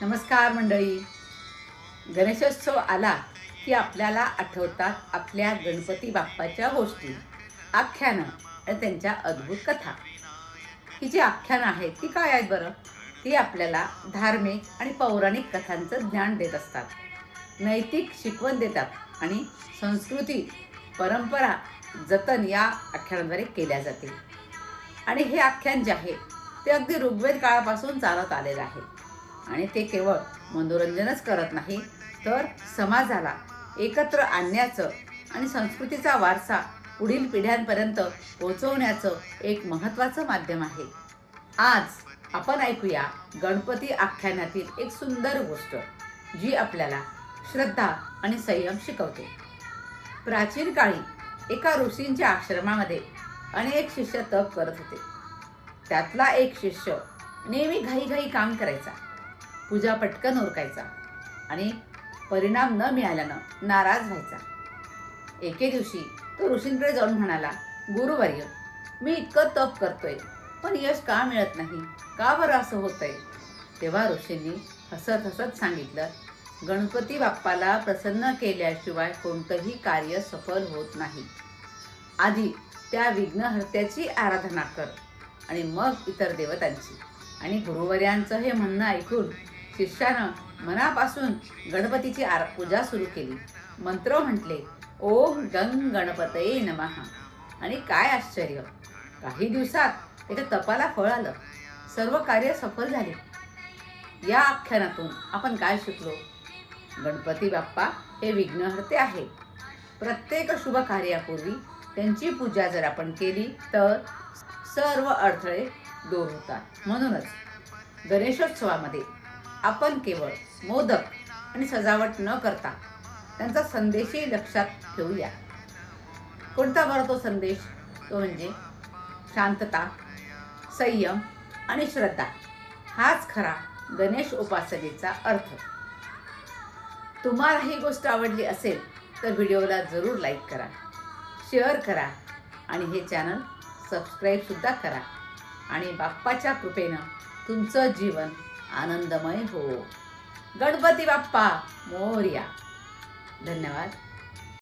नमस्कार मंडळी. गणेशोत्सव आला की आपल्याला आठवतात आपल्या गणपती बाप्पाच्या गोष्टी आख्यानं आणि त्यांच्या अद्भुत कथा. ही जी आख्यानं आहेत ती काय आहेत बरं? ती आपल्याला धार्मिक आणि पौराणिक कथांचं ज्ञान देत असतात. नैतिक शिकवण देतात आणि संस्कृती परंपरा जतन या आख्यानाद्वारे केल्या जाते. आणि हे आख्यान जे आहे ते अगदी ऋग्वेद काळापासून चालत आलेलं आहे. आणि ते केवळ मनोरंजनच करत नाही तर समाजाला एकत्र आणण्याचं आणि संस्कृतीचा वारसा पुढील पिढ्यांपर्यंत पोहोचवण्याचं एक महत्त्वाचं माध्यम आहे. आज आपण ऐकूया गणपती आख्यानातील एक सुंदर गोष्ट जी आपल्याला श्रद्धा आणि संयम शिकवते. प्राचीन काळी एका ऋषींच्या आश्रमामध्ये अनेक शिष्य तप करत होते. त्यातला एक शिष्य नेहमी घाईघाई काम करायचा. पूजा पटकन उरकायचा आणि परिणाम न मिळाल्यानं नाराज व्हायचा. एके दिवशी तो ऋषींकडे जाऊन म्हणाला गुरुवर्य मी इतकं तप करतोय पण यश का मिळत नाही? का बरं असं होतंय? तेव्हा ऋषींनी हसत हसत सांगितलं गणपती बाप्पाला प्रसन्न केल्याशिवाय कोणतंही कार्य सफल होत नाही. आधी त्या विघ्नहर्त्याची आराधना कर आणि मग इतर देवतांची. आणि गुरुवर्यांचं हे म्हणणं ऐकून शिष्यानं मनापासून गणपतीची आर पूजा सुरू केली. मंत्र म्हटले ओम गंग गणपतये नमः. आणि काय आश्चर्य! काही दिवसात त्याच्या तपाला फळ आलं. सर्व कार्य सफल झाले. या आख्यानातून आपण काय शिकलो? गणपती बाप्पा हे विघ्नहर्ते आहे प्रत्येक शुभ कार्यापूर्वी त्यांची पूजा जर आपण केली तर सर्व अडथळे दूर होतात. म्हणूनच गणेशोत्सवामध्ये आपण केवळ मोदक आणि सजावट न करता त्यांचा संदेशही लक्षात ठेवूया. कोणता बरं तो संदेश? तो म्हणजे शांतता संयम आणि श्रद्धा. हाच खरा गणेश उपासनेचा अर्थ. तुम्हाला ही गोष्ट आवडली असेल तर व्हिडिओला जरूर लाईक करा शेअर करा आणि हे चॅनल सबस्क्राईबसुद्धा करा. आणि बाप्पाच्या कृपेनं तुमचं जीवन आनंदमय हो. गणपती बाप्पा मोर्या. धन्यवाद.